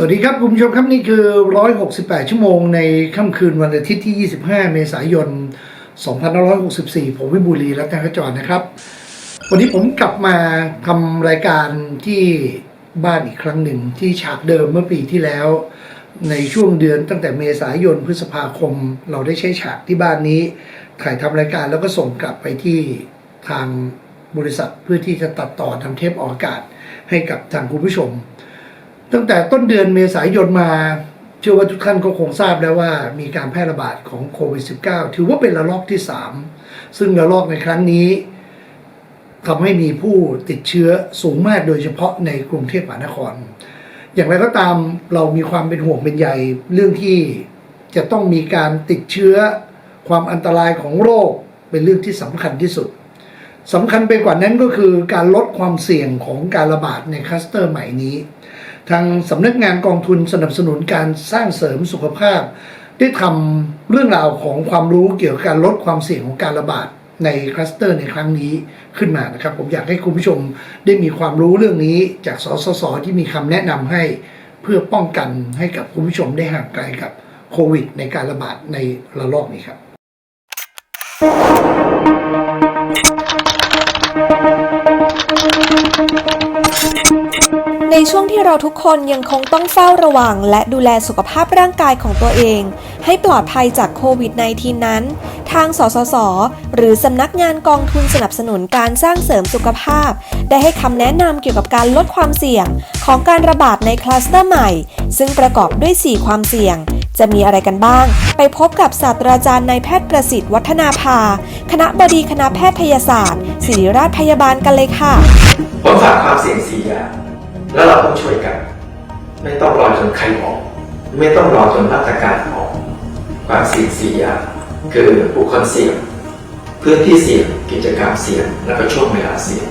สวัสดีครับคุณผู้ชมครับนี่คือ 168 ชั่วโมงในค่ำคืนวันอาทิตย์ที่ 25 เมษายน 2564 ผมวิบูลีรัตนขจรนะครับ วันนี้ผมกลับมาทำรายการที่บ้านอีกครั้งหนึ่งที่ฉากเดิมเมื่อปีที่แล้ว ในช่วงเดือนตั้งแต่เมษายนพฤษภาคม เราได้ใช้ฉากที่บ้านนี้ ถ่ายทำรายการแล้วก็ส่งกลับไปที่ทางบริษัทเพื่อที่จะตัดต่อทำเทปออกอากาศให้กับทางคุณผู้ชม ตั้งแต่ต้นเดือนเมษายนมา เชื่อว่าทุกท่านก็คงทราบแล้วว่า มีการแพร่ระบาดของโควิด -19 ถือว่าเป็นระลอกที่ 3 ซึ่งระลอกในครั้งนี้ทำให้มีผู้ติดเชื้อสูงมากโดยเฉพาะในกรุงเทพมหานคร อย่างไรก็ตามเรามีความเป็นห่วงเป็นใยเรื่องที่จะต้องมีการติดเชื้อความอันตรายของโรคเป็นเรื่องที่สำคัญที่สุดสำคัญไปกว่านั้นก็คือการลดความเสี่ยงของการระบาดในคลัสเตอร์ใหม่นี้ ทางสำนักงานกองทุนสนับสนุนการสร้างเสริมสุขภาพ ได้ทำเรื่องราวของความรู้เกี่ยวกับการลดความเสี่ยงของการระบาดในคลัสเตอร์ในครั้งนี้ขึ้นมานะครับ ผมอยากให้คุณผู้ชมได้มีความรู้เรื่องนี้จากสสสที่มีคำแนะนำให้เพื่อป้องกันให้กับคุณผู้ชมได้ห่างไกลกับโควิด ในการระบาดในระลอกนี้ครับ ในช่วงที่เราทุกคนยังคงต้องเฝ้าระวัง และดูแลสุขภาพร่างกายของตัวเอง ให้ปลอดภัยจากโควิด -19 นั้น ทาง สสส หรือสำนักงานกองทุนสนับสนุนการสร้างเสริมสุขภาพ ได้ให้คำแนะนำเกี่ยวกับการลดความเสี่ยง ของการระบาดในคลัสเตอร์ใหม่ ซึ่งประกอบด้วย 4 ความเสี่ยงจะมีอะไรกันบ้าง ไปพบกับศาสตราจารย์นายแพทย์ประสิทธิ์วัฒนาภา คณะบดีคณะแพทยศาสตร์ ศิริราชพยาบาลกันเลยค่ะ ผมฝากความเสี่ยงสี่อย่าง แล้วเราต้องช่วยกัน ไม่ต้องรอจนใครออก ไม่ต้องรอจนมาตรการออกความเสี่ยงสี่อย่างคือบุคคลเสี่ยงพื้นที่เสี่ยงกิจกรรมเสี่ยงแล้วก็ช่วงเวลาเสี่ยง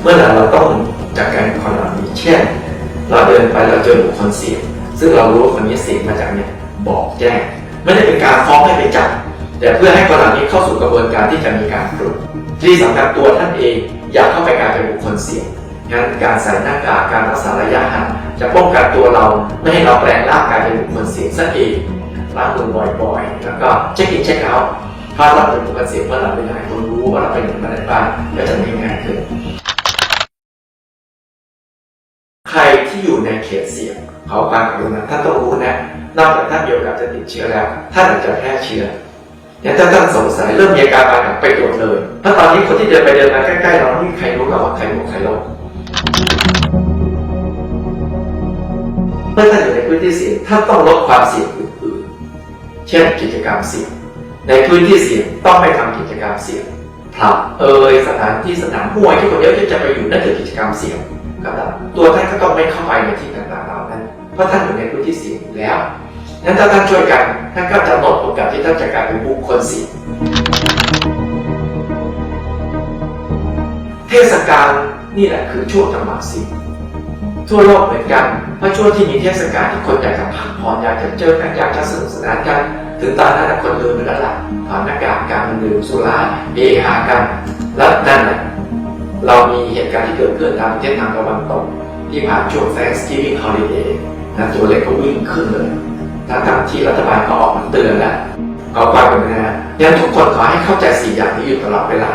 เมื่อไหร่เราต้องจัดการคนเหล่านี้เช่น เราเดินไปเราเจอบุคคลเสี่ยง ซึ่งเรารู้ว่าคนนี้เสี่ยงมาจากเนี่ยบอกแจ้งไม่ได้เป็นการฟ้องให้ไปจับแต่เพื่อให้คนเหล่านี้เข้าสู่กระบวนการที่จะมีการตรวจที่สำคัญตัวท่านเอง อย่าเข้าไปกลายเป็นบุคคลเสี่ยง งั้นการใส่หน้ากากการรักษาระยะห่างจะป้องกันตัวเราไม่ให้เราแปลงร่างกายเป็นบุคคลเสี่ยงสักเองล้างมือบ่อยๆ แล้วก็เช็คอินเช็คเอาท์ถ้าเราเป็นบุคคลเสี่ยงเมื่อเราไปไหนคนรู้ว่าเราไปไหนมาไหนบ้างก็จะง่ายขึ้น ใครที่อยู่ในเขตเสี่ยงเขอความกรุณาท่านต้องรู้นะนอกจากท่านมีโอกาสจะติดเชื้อแล้วท่านอาจจะแพร่เชื้อเนี่ยถ้าท่านสงสัยเริ่มมีอาการบางอย่างไปตรวจเลยถ้าตอนนี้คนที่เดินไปเดินมาใกล้ๆเราไม่มีใครรู้หรอกว่าใครรู้ใครลง เมื่อท่านอยู่ในพื้นที่เสี่ยงท่านต้องลดความเสี่ยงอื่นๆ เช่นกิจกรรมเสี่ยง ในพื้นที่เสี่ยงต้องไม่ทำกิจกรรมเสี่ยงผับเอ่ยสถานที่สนามมวยที่คนเยอะที่จะไปอยู่นั่นคือกิจกรรมเสี่ยงก็ตามตัวท่านก็ต้องไม่เข้าไปในที่ต่างๆเหล่านั้น เพราะท่านอยู่ในพื้นที่เสี่ยงอยู่แล้วนั้นถ้าท่านช่วยกันท่านก็จะลดโอกาสที่ท่านจะกลายเป็นบุคคลเสี่ยงเทศกาล นี่แหละคือช่วงจังหวะสี่ยงทั่วโลกเหมือนกันเพราะช่วงที่มีเทศกาลที่คนอยากจะพักผ่อนอยากจะเจอกันอยากจะสนุกสนานกัน ถึงตอนนั้นคนลืมไปแล้วล่ะถอนหน้ากากการดื่มสุราเอหากัน แล้วนั่นแหละเรามีเหตุการณ์ที่เกิดขึ้นทางประเทศทางตะวันตกที่ผ่านช่วง Thanksgiving Holiday นะตัวเลขก็วิ่งขึ้นเลยทั้งทที่รัฐบาลก็ออกมาเตือนแล้วขอความกรุณายังทุกคนขอให้เข้าใจสี่อย่างนี้อยู่ตลอดเวลา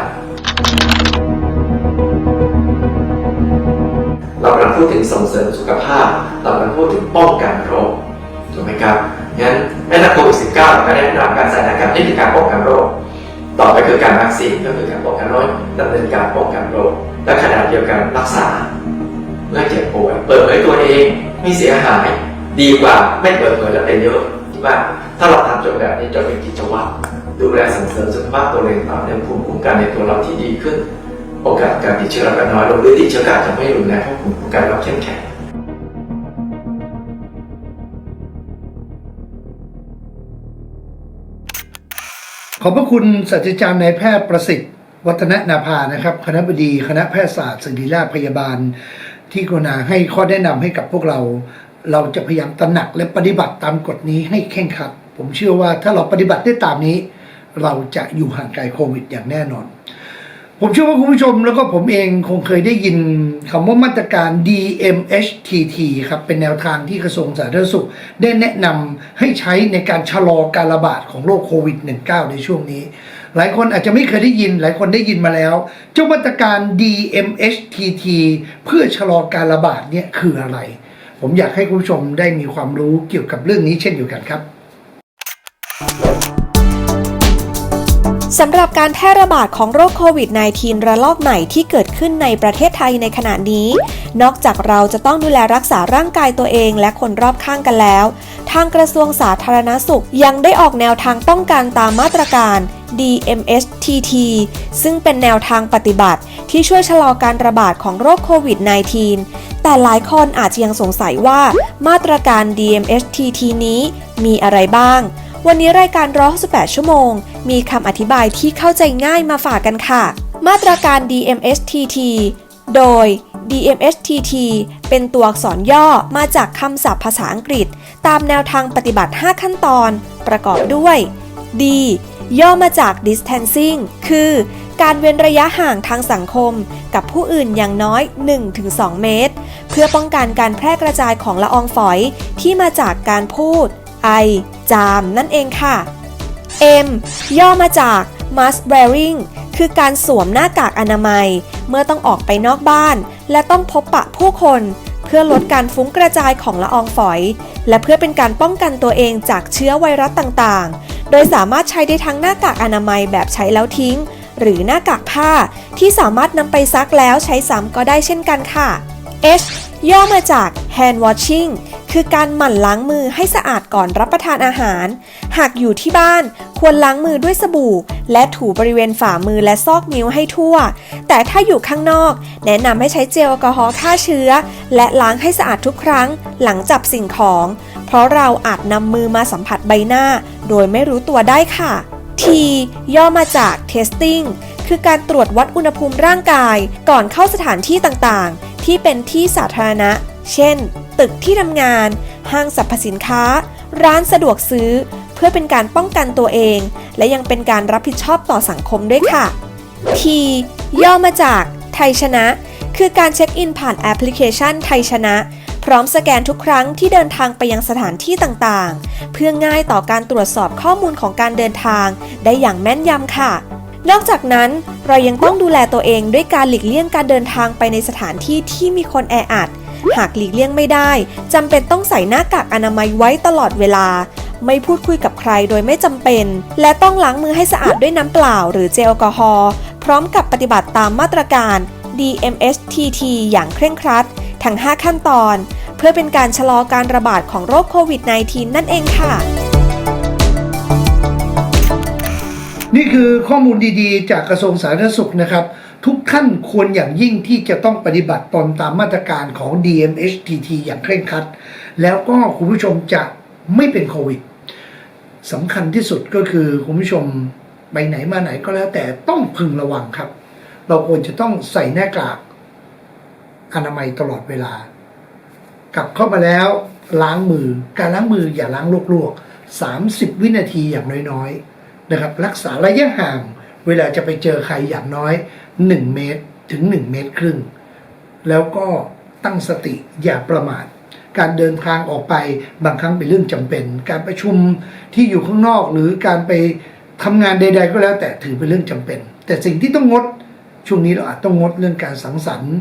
พูดถึงส่งเสริมสุขภาพ เรากำลังพูดถึงป้องกันโรคถูกไหมครับงั้นแม้ถ้าโควิด -19 เราก็ได้รับการใส่หน้ากากนี่คือการป้องกันโรค ต่อไปคือการวัคซีนก็คือการป้องกันโรคดำเนินการป้องกันโรค และขณะเดียวกันรักษาเมื่อเจ็บป่วยเปิดเผยตัวเองไม่เสียหายดีกว่าไม่เปิดเผยแล้วเป็นเยอะที่ว่าถ้าเราทำจบแบบนี้จะเป็นกิจวัตรดูแลส่งเสริมสุขภาพตัวเองต่อเนื่องภูมิคุ้มกันในตัวเราที่ดีขึ้น โอกาสการติดเชื้อเราก็น้อยลงหรือติดเชื้อก็อาจจะไม่รุนแรงเพราะภูมิคุ้มกันเราเข้มแข็งขอบพระคุณศาสตราจารย์นายแพทย์ประสิทธิ์ วัฒนนาภานะครับ คณะบดีคณะแพทยศาสตร์ศิริราชพยาบาล ที่กรุณาให้ข้อแนะนำให้กับพวกเรา เราจะพยายามตระหนักและปฏิบัติตามกฎนี้ให้เคร่งครัด ผมเชื่อว่าถ้าเราปฏิบัติได้ตามนี้ เราจะอยู่ห่างไกลโควิดอย่างแน่นอน ผมเชื่อว่าคุณผู้ชมแล้วก็ผมเองคงเคยได้ยินคำว่ามาตรการ DMHTT ครับ เป็นแนวทางที่กระทรวงสาธารณสุข ได้แนะนำให้ใช้ในการชะลอการระบาดของโรคโควิด -19 ในช่วงนี้ หลายคนอาจจะไม่เคยได้ยิน หลายคนได้ยินมาแล้ว เจ้ามาตรการ DMHTT เพื่อชะลอการระบาดเนี่ยคืออะไร ผมอยากให้คุณผู้ชมได้มีความรู้เกี่ยวกับเรื่องนี้เช่นเดียวกันครับ สำหรับการแพร่ระบาดของโรคโควิด -19 ระลอกใหม่ที่เกิดขึ้นในประเทศไทยในขณะนี้ นอกจากเราจะต้องดูแลรักษาร่างกายตัวเองและคนรอบข้างกันแล้ว ทางกระทรวงสาธารณสุขยังได้ออกแนวทางป้องกันตามมาตรการ DMSTT ซึ่งเป็นแนวทางปฏิบัติที่ช่วยชะลอการระบาดของโรคโควิด -19 แต่หลายคนอาจจะยังสงสัยว่ามาตรการ DMSTT นี้มีอะไรบ้าง วันนี้รายการร้อ18ชั่วโมง มีคำอธิบายที่เข้าใจง่ายมาฝากกันค่ะ มาตรการ DMSTT โดย DMSTT เป็นตัวอักษรย่อมาจากคำศัพท์ภาษาอังกฤษ ตามแนวทางปฏิบัติ 5 ขั้นตอน ประกอบด้วย D ย่อมาจาก distancing คือ การเว้นระยะห่างทางสังคม กับผู้อื่นอย่างน้อย 1-2 เมตร เพื่อป้องกันการแพร่กระจายของละอองฝอยที่มาจากการพูด ไอจามนั่นเองค่ะ M ย่อมาจาก mask wearing คือการสวมหน้ากากอนามัย เมื่อต้องออกไปนอกบ้าน และต้องพบปะผู้คน เพื่อลดการฟุ้งกระจายของละอองฝอย และเพื่อเป็นการป้องกันตัวเองจากเชื้อไวรัสต่างๆ โดยสามารถใช้ได้ทั้งหน้ากากอนามัยแบบใช้แล้วทิ้ง หรือหน้ากากผ้าที่สามารถนำไปซักแล้วใช้ซ้ำก็ได้เช่นกันค่ะ H ย่อมาจาก hand washing คือการหมั่นล้างมือให้สะอาดก่อนรับประทานอาหาร หากอยู่ที่บ้านควรล้างมือด้วยสบู่ และถูบริเวณฝ่ามือและซอกนิ้วให้ทั่ว แต่ถ้าอยู่ข้างนอก แนะนำให้ใช้เจลแอลกอฮอล์ฆ่าเชื้อ และล้างให้สะอาดทุกครั้ง หลังจับสิ่งของ เพราะเราอาจนำมือมาสัมผัสใบหน้า โดยไม่รู้ตัวได้ค่ะ T ย่อมาจาก testing คือการตรวจวัดอุณหภูมิร่างกาย ก่อนเข้าสถานที่ต่างๆ ที่เป็นที่สาธารณะ เช่น ตึกที่ทำงาน ห้างสรรพสินค้า ร้านสะดวกซื้อ เพื่อเป็นการป้องกันตัวเอง และยังเป็นการรับผิดชอบต่อสังคมด้วยค่ะ T ย่อมาจาก ไทยชนะ คือการเช็คอินผ่านแอปพลิเคชันไทยชนะ พร้อมสแกนทุกครั้งที่เดินทางไปยังสถานที่ต่างๆ เพื่อง่ายต่อการตรวจสอบข้อมูลของการเดินทาง ได้อย่างแม่นยำค่ะ นอกจากนั้นเรายังต้องดูแลตัวเองด้วยการหลีกเลี่ยงการเดินทางไปในสถานที่ที่มีคนแออัด หากหลีกเลี่ยงไม่ได้จำเป็นต้องใส่หน้ากากอนามัยไว้ตลอดเวลา ไม่พูดคุยกับใครโดยไม่จำเป็น และต้องล้างมือให้สะอาดด้วยน้ำเปล่า หรือเจลแอลกอฮอล์พร้อมกับปฏิบัติตามมาตรการ DMSTT อย่างเคร่งครัด ทั้ง 5 ขั้นตอน เพื่อเป็นการชะลอการระบาดของโรคโควิด -19 นั่นเองค่ะ นี่คือข้อมูลดีๆ จากกระทรวงสาธารณสุขนะครับ ทุกท่านควรอย่างยิ่งที่จะต้องปฏิบัติตนตามมาตรการของ DMHTT อย่างเคร่งครัด แล้วก็คุณผู้ชมจะไม่เป็นโควิดสำคัญที่สุดก็คือคุณผู้ชมไปไหนมาไหนก็แล้วแต่ต้องพึงระวังครับ เราควรจะต้องใส่หน้ากากอนามัยตลอดเวลา กลับเข้ามาแล้วล้างมือ การล้างมืออย่าล้างลวกๆ30 วินาทีอย่างน้อยๆ นะครับรักษาระยะห่างเวลาจะไปเจอใครอย่างน้อย 1 เมตรถึง 1 เมตรครึ่ง แล้วก็ตั้งสติอย่าประมาทการเดินทางออกไปบางครั้งเป็นเรื่องจำเป็น การประชุมที่อยู่ข้างนอกหรือการไปทำงานใด ๆ ก็แล้วแต่ถือเป็นเรื่องจำเป็น แต่สิ่งที่ต้องงดช่วงนี้เราอาจต้องงดเรื่องการสังสรรค์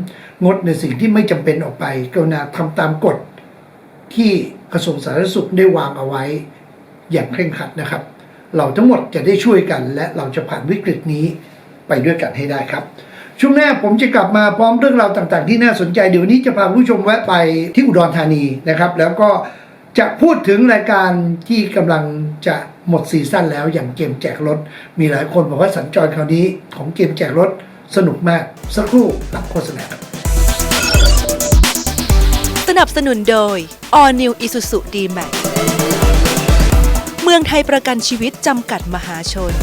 งดในสิ่งที่ไม่จำเป็นออกไปกรุณาทำตามกฎที่กระทรวงสาธารณสุขได้วางเอาไว้อย่างเคร่งครัดนะครับ เราทั้งหมดจะได้ช่วยกัน และเราจะผ่านวิกฤตนี้ไปด้วยกันให้ได้ครับ ช่วงหน้าผมจะกลับมาพร้อมเรื่องราวต่างๆ ที่น่าสนใจเดี๋ยวนี้จะพาผู้ชมแวะไปที่อุดรธานีนะครับ แล้วก็จะพูดถึงรายการที่กำลังจะหมดซีซั่นแล้วอย่างเกมแจกรถ มีหลายคนบอกว่าสัญจรคราวนี้ของเกมแจกรถสนุกมาก สักครู่หลังโฆษณาสนับสนุนโดย All New Isuzu D-Max เมืองไทยประกันชีวิตจำกัดมหาชน